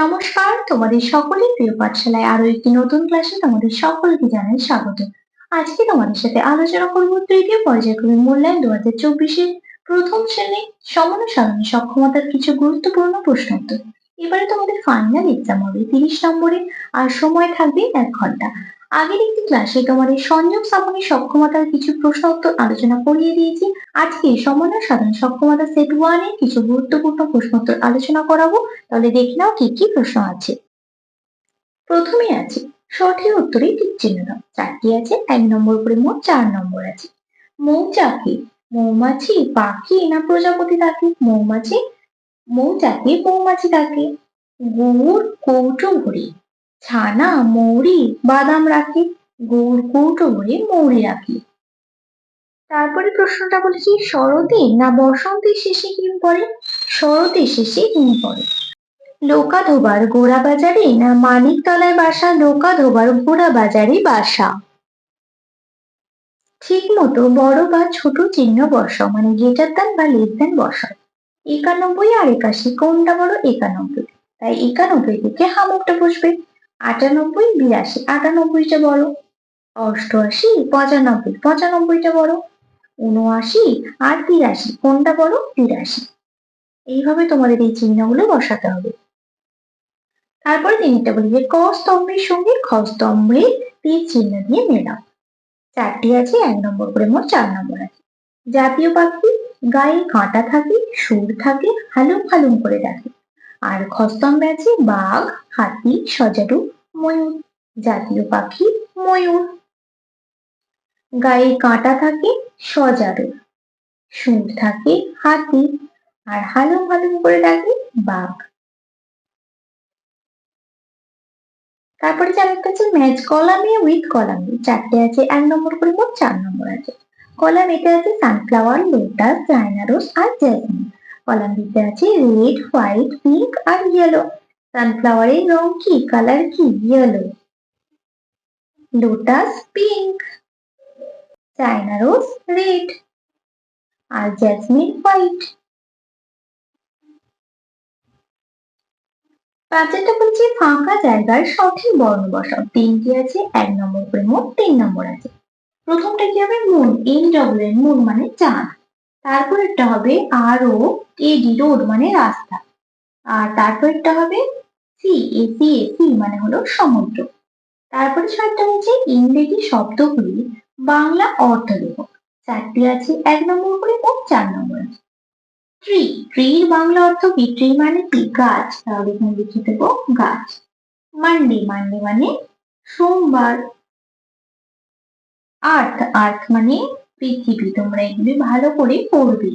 নমস্কার, তোমাদের সকলের প্রিয় পাঠশালায় আরও একটি নতুন ক্লাসে তোমাদের সকলকে জানাই স্বাগত। আজকে তোমাদের সাথে আলোচনা করব তৃতীয় পর্যায়ক্রমে মূল্যায়ন দু হাজার চব্বিশে প্রথম শ্রেণি সমান সক্ষমতার কিছু গুরুত্বপূর্ণ প্রশ্ন উত্তর এবারে তোমাদের ফাইনাল এক্সাম হবে তিরিশ নম্বরে, আর সময় থাকবে এক ঘণ্টা। আগের একটি ক্লাসে তোমাদের সংযোগ স্থাপনের সক্ষমতার কিছু প্রশ্ন উত্তর আলোচনা করিয়ে দিয়েছি। আজকে সমন্বয় সাধারণ সক্ষমতা সেট ওয়ানের কিছু গুরুত্বপূর্ণ প্রশ্ন উত্তর আলোচনা করাবো। তাহলে দেখে নাও কি কি প্রশ্ন আছে। প্রথমে আছে, সঠিক উত্তরে টিক চিহ্ন দাও। চারটি আছে, এক নম্বর করে মোট চার নম্বর আছে। মৌচাকি মৌমাছি, পাখি না প্রজাপতি থাকে মৌমাছি, মৌচাকি মৌমাছি থাকে গুড়, কৌটো ভরে ছানা, মৌরি, বাদাম রাখে, গুড় কৌটো ভরে মৌরি রাখে। তারপরে প্রশ্নটা বলেছি শরতে না বসন্তের শেষে হিম পড়ে? শরতের শেষে হিম পড়ে। লোকা ধোবার গোড়া বাজারে না মানিক তলায় বাসা? লোকা ধোবার গোড়া বাজারে বাসা। ঠিক মতো বড় বা ছোট চিহ্ন বসাও মানে গেটার দেন বা লেস দেন বসাও। একানব্বই আর একাশি, কোনটা বড়? একানব্বই। তাই একানব্বই থেকে হামুকটা বসবে। আটানব্বই, বিরাশি। আটানব্বইটা বড় অষ্টআশি, পঁচানব্বই। পঁচানব্বইটা বড় উনআশি আর তিরাশি। কোনটা বড় তিরাশি। এইভাবে তোমাদের এই চিহ্নগুলো বসাতে হবে। তারপরে তিনটা বলি যে ক স্তম্ভের সঙ্গে খ তীর চিহ্ন দিয়ে মেলাও। চারটি আছে, এক নম্বর করে মোট চার নম্বর আছে। জাতীয় পাখি, গায়ে কাঁটা থাকে, সুর থাকে, হালুম হালুম করে ডাকে। আর খস্তম্ভে আছে বাঘ, হাতি, সজারু, ময়ূর, জাতীয় পাখি, ময়ূর। গায়ে কাঁটা থাকে সজারু, সুর থাকে হাতি আর হালুম হালুম করে ডাকে বাঘ। তারপরে চার একটা আছে ম্যাচ কলামে উইথ কলামে চারটে আছে, এক নম্বর করে মোট চার নম্বর আছে। কলাম এতে আছে সানফ্লাওয়ার, লোটাস রোজ আর জ্যাসমিন কলাম দিতে আছে রেড হোয়াইট পিঙ্ক আর ইয়েলো সানফ্লাওয়ারের রং কি? কালার কি? Yellow lotus pink China rose red আর জ্যাসমিন হোয়াইট পাঁচটা বলছে ফাঁকা জায়গার সঠিক বর্ণ বসাও। তিনটি আছে, এক নম্বর করে মোট তিন নম্বর আছে। প্রথমটা কি হবে? Moon N double N moon মানে চাঁদ। তারপরেরটা হবে আর ও এডি রোড মানে রাস্তা। আর তারপরেরটা হবে sea A sea A sea মানে হলো সমুদ্র। তারপরে ছয়টা হচ্ছে ইংরেজি শব্দগুলি বাংলা অর্থ লেখো চারটি আছে এক নম্বর করে ও চার নম্বর আছে। ট্রি, ট্রির বাংলা অর্থ কি ট্রি মানে কি? গাছ। তাহলে এখানে লিখে দেবো গাছ। মান্ডে মান্ডে মানে সোমবার। আর্থ আর্থ মানে পৃথিবী তোমরা এগুলি ভালো করে পড়বে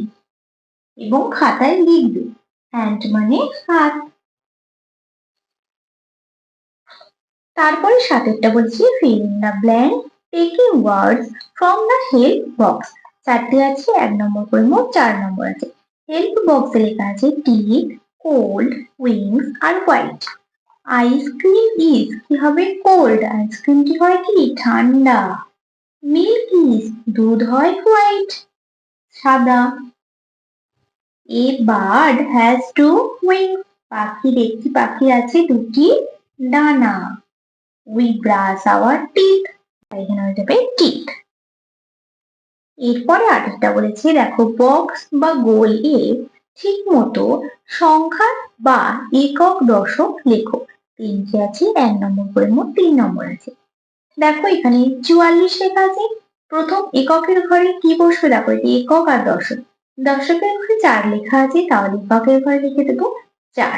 এবং খাতায় লিখবে। হ্যান্ড মানে হাত তারপরে সাতেরটা বলছি fill in the blank taking words from the help box চারটে আছে, এক নম্বর করে মোট চার নম্বর আছে। হেল্প বক্সে লেখা আছে টিথ কোল্ড উইংস আর হোয়াইট আইসক্রিম ইজ কি হবে? কোল্ড আইসক্রিমটি হয় কি? ঠান্ডা। মিল্ক ইজ দুধ হয় হোয়াইট, সাদা। A bird has two wings পাখির একটি পাখি আছে দুটি ডানা। We brush our teeth. এখানে হয়ে যাবে টিথ। এরপরে আরেকটা বলেছে, দেখো, বক্স বা গোল এ ঠিক মতো সংখ্যা বা একক দশক লেখো। তিনটি আছে, এক নম্বর করে মোট তিন নম্বর আছে। দেখো এখানে চুয়াল্লিশ লেখা আছে প্রথম এককের ঘরে কি বসবে? দেখো এটি একক আর দশক দশকের ঘরে চার লেখা আছে, তাহলে এককের ঘরে লিখে দেবো চার।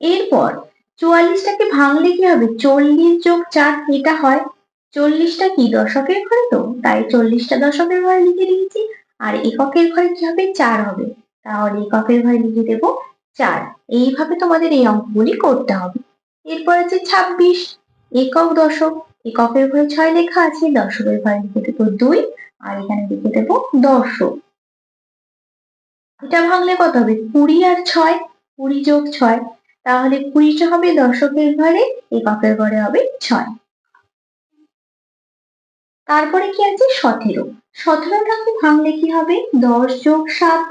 এরপর চুয়াল্লিশটাকে ভাঙলে কি হবে? চল্লিশ যোগ চার, এটা হয় চল্লিশটা কি? দশকের ঘরে তো, তাই চল্লিশটা দশকের ঘরে লিখে দিয়েছি। আর এককের ঘরে কি হবে? চার হবে। তাহলে এককের ঘরে লিখে দেব চার। এইভাবে তোমাদের এই অঙ্কগুলি করতে হবে। এরপর আছে ছাব্বিশ, একক দশক। এককের ঘরে ছয় লেখা আছে দশকের ঘরে লিখে দেবো দুই, আর এখানে লিখে দেবো দশক এটা ভাঙলে কত হবে? কুড়ি আর ছয়, কুড়ি যোগ ছয়। তাহলে কুড়িটা হবে দশকের ঘরে এককের ঘরে হবে ছয়। তারপরে কি আছে? সতেরো। সতেরোটাকে ভাঙলে কি হবে? দশ যোগ সাত।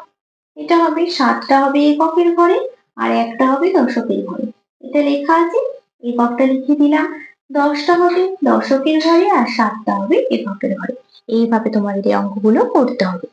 এটা হবে, সাতটা হবে এককের ঘরে, আর একটা হবে দশকের ঘরে। এটা লেখা আছে এককটা লিখে দিলাম। দশটা হবে, দশকের ঘরে আর সাতটা হবে এককের ঘরে। এইভাবে তোমাদের এই অঙ্কগুলো করতে হবে।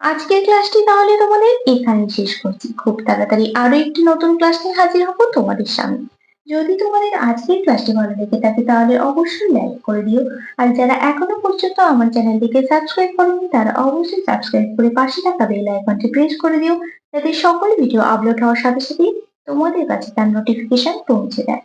আজকের ক্লাসটি তাহলে তোমাদের এখানেই শেষ করছি। খুব তাড়াতাড়ি আরও একটি নতুন ক্লাস নিয়ে হাজির হব তোমাদের সামনে। যদি তোমাদের আজকের ক্লাসটি ভালো লেগে থাকে তাহলে অবশ্যই লাইক করে দিও। আর যারা এখনও পর্যন্ত আমার চ্যানেলটিকে সাবস্ক্রাইব করেনি, তারা অবশ্যই সাবস্ক্রাইব করে পাশে থাকা বেল আইকনটি প্রেস করে দিও। যাতে সকল ভিডিও আপলোড হওয়ার সাথে সাথে তোমাদের কাছে তার নোটিফিকেশন পৌঁছে দেয়